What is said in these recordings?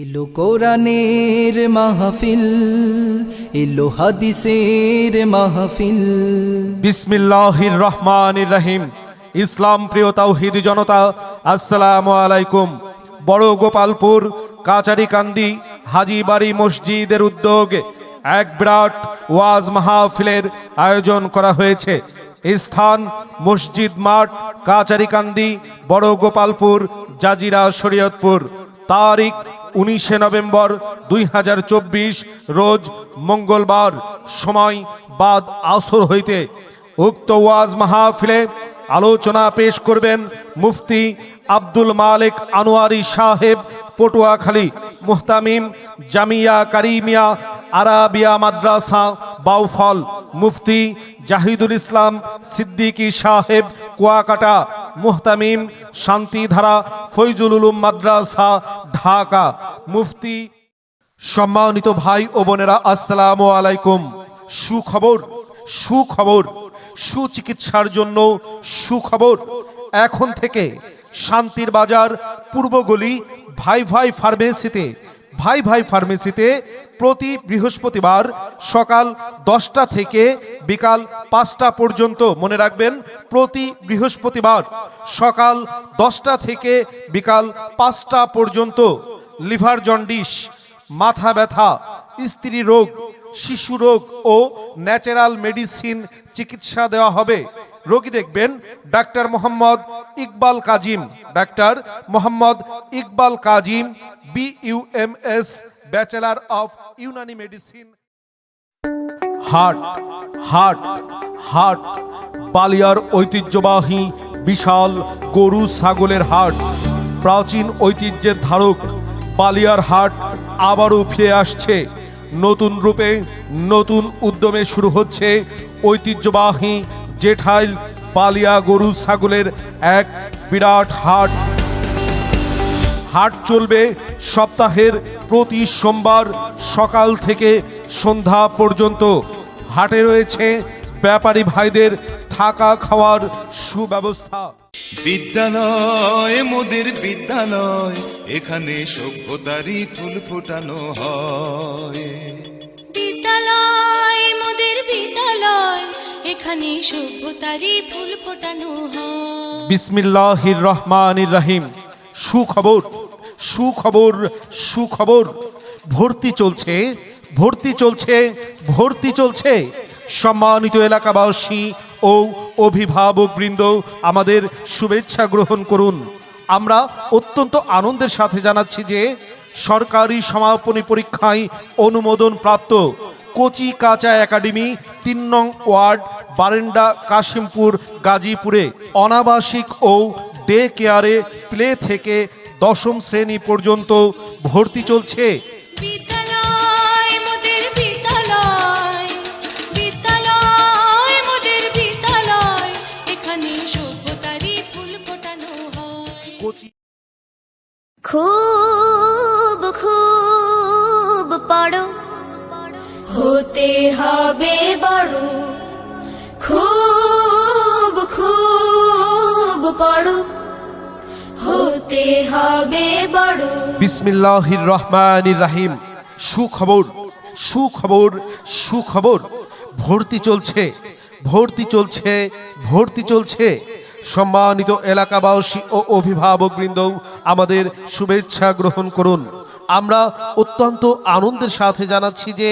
এলো কোরআনের মাহফিল, এলো হাদিসের মাহফিল। বিসমিল্লাহির রহমানির রহিম। ইসলাম প্রিয় তাওহিদ জনতা, আসসালামু আলাইকুম। বড় গোপালপুর, কাচারিকান্দি, হাজিবাড়ি মসজিদের উদ্যোগে এক বিরাট ওয়াজ মাহফিলের আয়োজন করা হয়েছে। স্থান মসজিদ মাঠ, কাচারিকান্দি, বড় গোপালপুর, জাজিরা শরীয়তপুর। তারিখ উনিশে নভেম্বর দুই হাজার চব্বিশ, রোজ মঙ্গলবার, সময় বাদ আসর হইতে উক্ত ওয়াজ মাহফিলে আলোচনা পেশ করবেন মুফতি আব্দুল মালিক আনোয়ারি সাহেব, পটুয়াখালী, মুহতামিম জামিয়া কারিমিয়া, আরাবিয়া মাদ্রাসা, বাউফল, মুফতি জাহিদুল ইসলাম, সিদ্দিকী সাহেব, কুয়াকাটা, মুহতামিম, শান্তিধারা, ফৈজুল উলুম মাদ্রাসা, ঢাকা। মুফতি, সম্মানিত ভাই ও বোনেরা, আসসালামু আলাইকুম। সুখবর সুখবর, সুচিকিৎসার জন্য সুখবর। এখন থেকে শান্তির বাজার পূর্বগলি ভাই ভাই ফার্মেসিতে ভাই ভাই ফার্মেসিতে প্রতি বৃহস্পতিবার সকাল দশটা থেকে বিকাল পাঁচটা পর্যন্ত মনে রাখবেন, প্রতি বৃহস্পতিবার সকাল দশটা থেকে বিকাল পাঁচটা পর্যন্ত লিভার জন্ডিস, মাথা ব্যথা, স্ত্রী রোগ, শিশু রোগ ও ন্যাচারাল মেডিসিন চিকিৎসা দেওয়া হবে। রোগী দেখবেন doctor Mohammad Iqbal Kazim, doctor Mohammad Iqbal Kazim B UMS bachelor of Unani medicine হাট হাট হাট বালিয়ার ঐতিহ্যবাহী বিশাল গরু ছাগলের হাট। প্রাচীন ঐতিহ্যের ধারক বালিয়ার হাট আবারও ফিরে আসছে। নতুন রূপে নতুন উদ্যমে শুরু হচ্ছে ঐতিহ্যবাহী জেঠাইল বালিয়া গরু ছাগলের এক বিরাট হাট। হাট চলবে সপ্তাহের প্রতি সোমবার সকাল থেকে সন্ধ্যা পর্যন্ত। হাটে রয়েছে ব্যাপারী ভাইদের থাকা খাওয়ার সুব্যবস্থা। বিদ্যালয় মোদের বিদ্যালয় এখানে সভ্যতারই ফুল ফোটানো হয়। বিদ্যালয় মোদের বিদ্যালয় এখানে সভ্যতারই ফুল ফোটানো হয়। বিসমিল্লাহির রহমানির রহিম। সুখবর। সুখবর সুখবর। ভর্তি চলছে ভর্তি চলছে ভর্তি চলছে। সম্মানিত এলাকাবাসী ও অভিভাবকবৃন্দ, আমাদের শুভেচ্ছা গ্রহণ করুন। আমরা অত্যন্ত আনন্দের সাথে জানাচ্ছি যে, সরকারি সমাপনী পরীক্ষায় অনুমোদন প্রাপ্ত কোচি কাঁচা একাডেমি তিন নং ওয়ার্ড, বারেন্ডা, কাশিমপুর, গাজীপুরে অনাবাসিক ও ডে কেয়ারে প্লে থেকে দশম শ্রেণি পর্যন্ত ভর্তি চলছে। বিদ্যালয় মোদের বিদ্যালয় বিদ্যালয় মোদের বিদ্যালয় এখানে সভ্যতারই ফুল ফোটানো খুব খুব পড়ো হতে হবে বড়। খুব খুব পড়ো হতে হবে বড়। সুখবর সুখবর সুখবর। ভর্তি চলছে ভর্তি চলছে ভর্তি চলছে। সম্মানিত এলাকাবাসী ও অভিভাবকবৃন্দ, আমাদের শুভেচ্ছা গ্রহণ করুন। আমরা অত্যন্ত আনন্দের সাথে জানাচ্ছি যে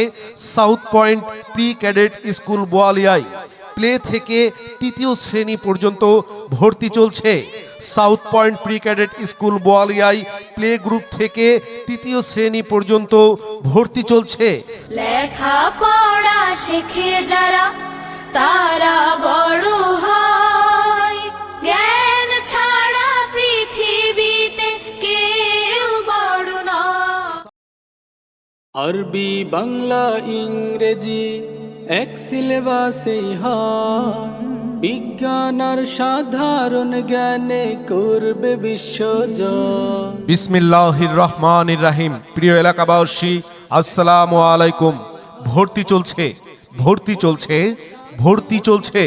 South Point Pre Cadet School বোয়ালিয়ায় play থেকে তৃতীয় শ্রেণি পর্যন্ত ভর্তি চলছে। South Point Pre Cadet School বোয়ালিয়ায় play group থেকে তৃতীয় শ্রেণি পর্যন্ত ভর্তি চলছে। লেখা পড়া শেখে যারা তারা বড় হয়। জ্ঞান ছাড়া পৃথিবীতে কেউ বড় নয় আরবি বাংলা ইংরেজি এক সিলেবাসেই হয়। বিজ্ঞান আর সাধারণ জ্ঞানে করবে বিশ্বজয় বিসমিল্লাহির রহমানির রাহিম। প্রিয় এলাকাবাসী, আসসালামু আলাইকুম। ভর্তি চলছে ভর্তি চলছে ভর্তি চলছে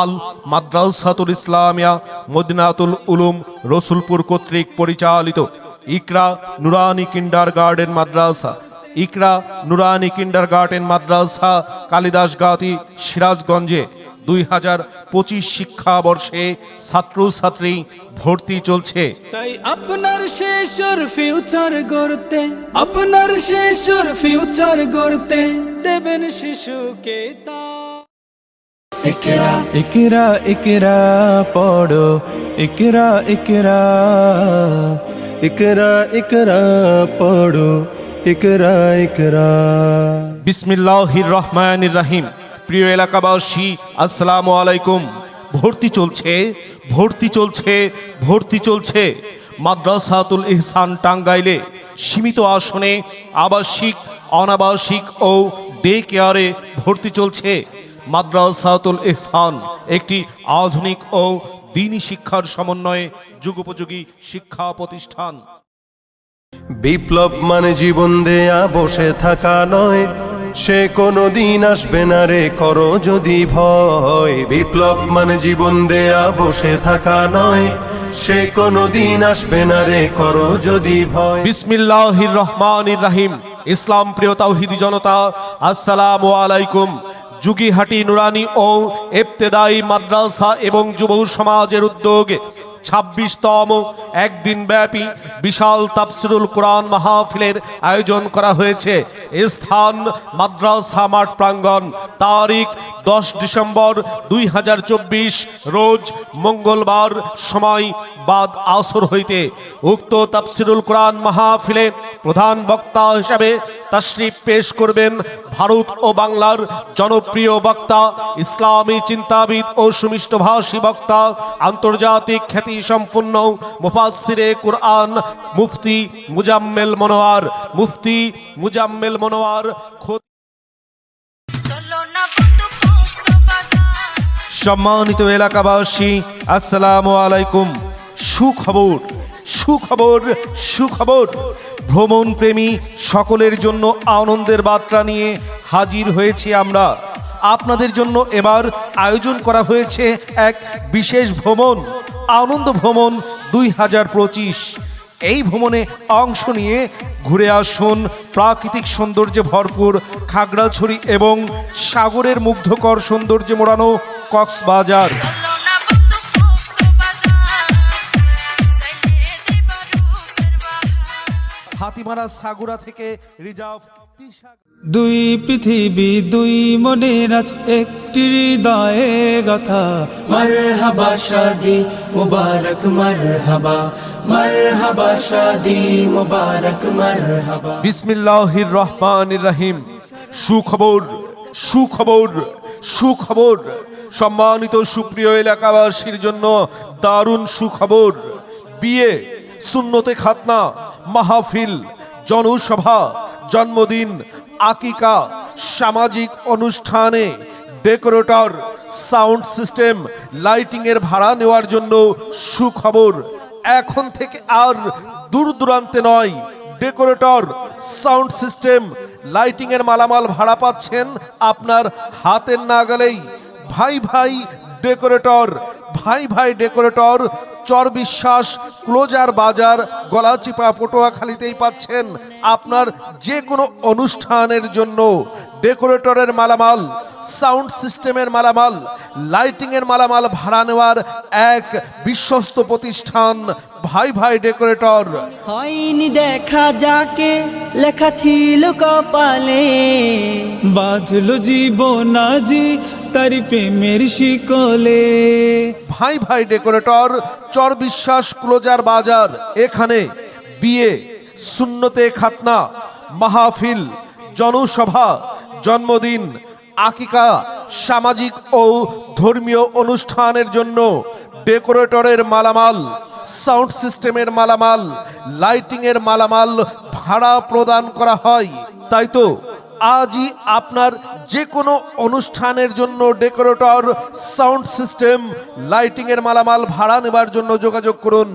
আল মাদ্রাসাতুল ইসলামিয়া মদিনাতুল উলুম রসুলপুর কর্তৃক পরিচালিত ইকরা নুরানি কিন্ডার গার্ডেন মাদ্রাসা। ইকরা নুরানি কিন্ডার গার্ডেন মাদ্রাসা কালিদাস গাতি সিরাজগঞ্জে দুই হাজার পঁচিশ শিক্ষাবর্ষে ছাত্রছাত্রী ভর্তি চলছে। তাই আপনার শেষর ফিউচার গড়তে আপনার শেষর ফিউচার গড়তে দেবেন শিশুকে তা। ইকরা ইকরা ইকরা পড়ো। ইকরা ইকরা ইকরা ইকরা পড়ো। ইকরা ইকরা বিসমিল্লাহির রহমানির রাহিম। প্রিয় এলাকাবাসী, আসসালামু আলাইকুম। ভর্তি চলছে ভর্তি চলছে ভর্তি চলছে। মাদ্রাসাতুল ইহসান টাঙ্গাইলে সীমিত আসনে আবাসিক, অনাবাসিক ও ডে কেয়ারে ভর্তি চলছে। মাদ্রাসাতুল ইহসান একটি আধুনিক ও দিনী শিক্ষার সমন্বয়ে যুগোপযোগী শিক্ষা প্রতিষ্ঠান। বিপ্লব মানে জীবন দেয়া, বসে থাকা নয়। সে কোনো দিন আসবে না রে, করো যদি ভয়। বিপ্লব মানে জীবন দেয়া, বসে থাকা নয়। সে কোনো দিন আসবে না রে, করো যদি ভয়। বিসমিল্লাহির রহমানির রাহিম ইসলাম প্রিয় তাওহিদি জনতা, আসসালামু আলাইকুম। যুগিহাটি নুরানি ও ইবতেদায়ী মাদ্রাসা এবং যুব সমাজের উদ্যোগে ছাব্বিশতম একদিন ব্যাপী বিশাল তাফসিরুল কোরআন মাহফিলের আয়োজন করা হয়েছে। স্থান মাদ্রাসা মাঠ প্রাঙ্গণ। তারিখ দশ ডিসেম্বর দুই হাজার চব্বিশ, রোজ মঙ্গলবার সময় বাদ আসর হইতে। উক্ত তাফসিরুল কোরআন মাহফিলে প্রধান বক্তা হিসাবে তাশরিফ পেশ করবেন ভারত ও বাংলার জনপ্রিয় বক্তা, ইসলামী চিন্তাবিদ ও সুমিষ্টভাষী বক্তা, আন্তর্জাতিক খ্যাতি সম্পন্ন মুফাসসিরে কুরআন মুফতি মুজাম্মেল মনোয়ার, মুফতি মুজাম্মেল মনোয়ার সম্মানিত এলাকাবাসী, আসসালামু আলাইকুম। সুখবর। সুখবর সুখবর। ভ্রমণ প্রেমী সকলের জন্য আনন্দের বার্তা নিয়ে হাজির হয়েছি আমরা। আপনাদের জন্য এবার আয়োজন করা হয়েছে এক বিশেষ ভ্রমণ, আনন্দ ভ্রমণ দুই হাজার পঁচিশ। এই ভ্রমণে অংশ নিয়ে ঘুরে আসুন প্রাকৃতিক সৌন্দর্যে ভরপুর খাগড়াছড়ি এবং সাগরের মুগ্ধকর সৌন্দর্যে মোড়ানো কক্সবাজার। হাতিমারা সাগুরা থেকে রিজার্ভ দুই পৃথিবী দুই মনের আজ একটি হৃদয়ে গাথা। মারহাবা শাদি মুবারক মারহাবা। মারহাবা শাদি মুবারক মারহাবা। বিসমিল্লাহির রহমানির রহিম। সুখবর সুখবর সুখবর। সম্মানিত সুপ্রিয় এলাকাবাসীর জন্য দারুণ সুখবর। বিয়ে সুন্নতে খাতনা। মাহফিল, জনসভা, জন্মদিন, আকিকা, সামাজিক অনুষ্ঠানে, ডেকোরেটর, সাউন্ড সিস্টেম লাইটিং এর ভাড়া নেওয়ার জন্য সুখবর। এখন থেকে আর দূর দূরান্তে নয়, ডেকোরেটর, সাউন্ড সিস্টেম লাইটিং এর মালামাল ভাড়া পাচ্ছেন আপনার হাতের নাগালেই। ভাই ভাই ডেকোরেটর, ভাই ভাই ডেকোরেটর চর বিশ্বাস, ক্লোজার বাজার গলাচিপা পটুয়াখালীতেই পাচ্ছেন আপনার যে কোনো অনুষ্ঠানের জন্য। ডেকোরেটরের মালামাল, সাউন্ড সিস্টেমের মালামাল, লাইটিংয়ের মালামাল ভাড়া নেওয়ার এক বিশ্বস্ত প্রতিষ্ঠান ভাই ভাই ডেকোরেটর। হয়নি দেখা যাকে লেখা ছিল কপালে। বাঁধলো জীবন আজি তারি প্রেমের শিকলে। ভাই ভাই ডেকোরেটর চর বিশ্বাস ক্লোজার বাজার। এখানে বিয়ে সুন্নতে খাতনা মাহফিল জনসভা জন্মদিন আকিকা সামাজিক ও ধর্মীয় অনুষ্ঠানের জন্য ডেকোরেটরের মালামাল, সাউন্ড সিস্টেমের মালামাল, লাইটিংয়ের মালামাল ভাড়া প্রদান করা হয়। তাই তো আজই আপনার যে কোনো অনুষ্ঠানের জন্য ডেকোরেটর, সাউন্ড সিস্টেম লাইটিং এর মালামাল ভাড়া নেবার জন্য যোগাযোগ করুন।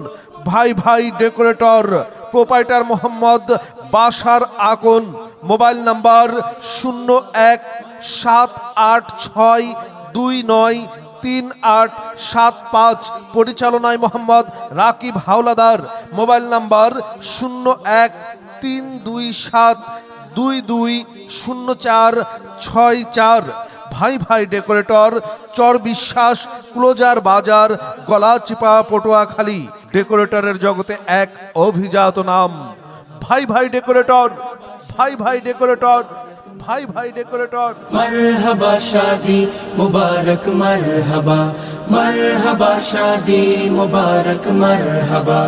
ভাই ভাই ডেকোরেটর, প্রোপাইটার মোহাম্মদ বাসার আকন, মোবাইল নাম্বার শূন্য এক সাত আট ছয় দুই নয় তিন আট সাত পাঁচ, পরিচালনায় মোহাম্মদ রাকিব হাওলাদার। মোবাইল নাম্বার শূন্য এক তিন দুই সাত দুই দুই শূন্য চার ছয় চার। ভাই ভাই ডেকোরেটর চর বিশ্বাস ক্লোজার বাজার, গলাচিপা, পটুয়াখালী। ডেকোরেটরের জগতে এক অভিজাত নাম। ভাই ভাই ডেকোরেটর, ভাই ভাই ডেকোরেটর ভাই ভাই ডেকোরেটর মারহাবা শাদি মুবারক মারহাবা। মারহাবা শাদি মুবারক মারহাবা।